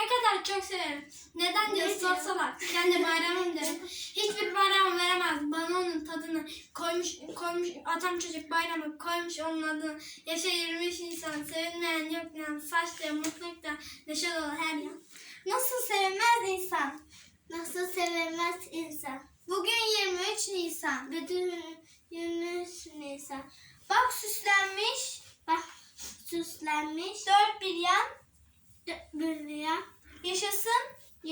Ne kadar çok severim. Neden diye sorsalar. Kendi bayramım derim. Hiçbir bayram veremez. Bana onun tadını koymuş, koymuş atam çocuk bayramı koymuş onun adını. Yaşa 23 Nisan. Sevinmeyen yok yan. Saçlı mutlulukta neşe dolu her yan. Nasıl sevinmez insan? Nasıl sevilmez insan? Bugün 23 Nisan. Bütün 23 Nisan. Bak süslenmiş. Bak süslenmiş. Dört bir yan. Bir rüya. Yaşasın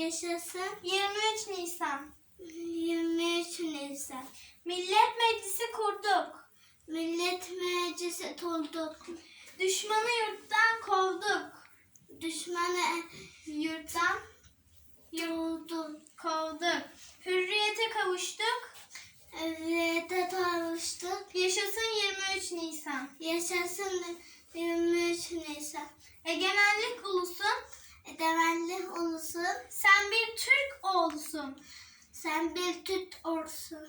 Yaşasın 23 Nisan. 23 Nisan. Millet Meclisi kurduk. Millet meclisi tulduk. Düşmanı yurttan kovduk. Düşmanı Yurttan tulduk. kovduk. Hürriyete kavuştuk. Evlete tanıştık. Yaşasın 23 Nisan. Yaşasın 23 Nisan. Egemenlik ulusun. Egemenlik ulusun. Sen bir Türk oğlusun. Sen bir Türk olsun.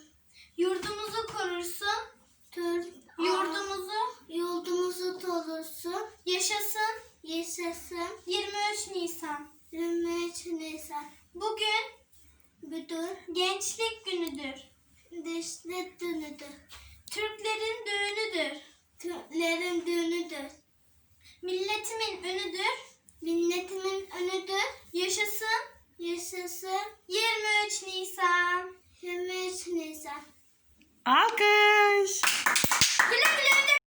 Yurdumuzu korursun. Türk Yurdumuzu yurdumuzu korursun. yaşasın Yaşasın 23 Nisan. 23 Nisan. Bugün Budur. gençlik günüdür. Dişli günüdür. Türklerin düğünüdür. Türklerin düğünüdür. Milletimin önüdür. Milletimin önüdür. Yaşasın Yaşasın 23 Nisan. 23 Nisan. Alkış.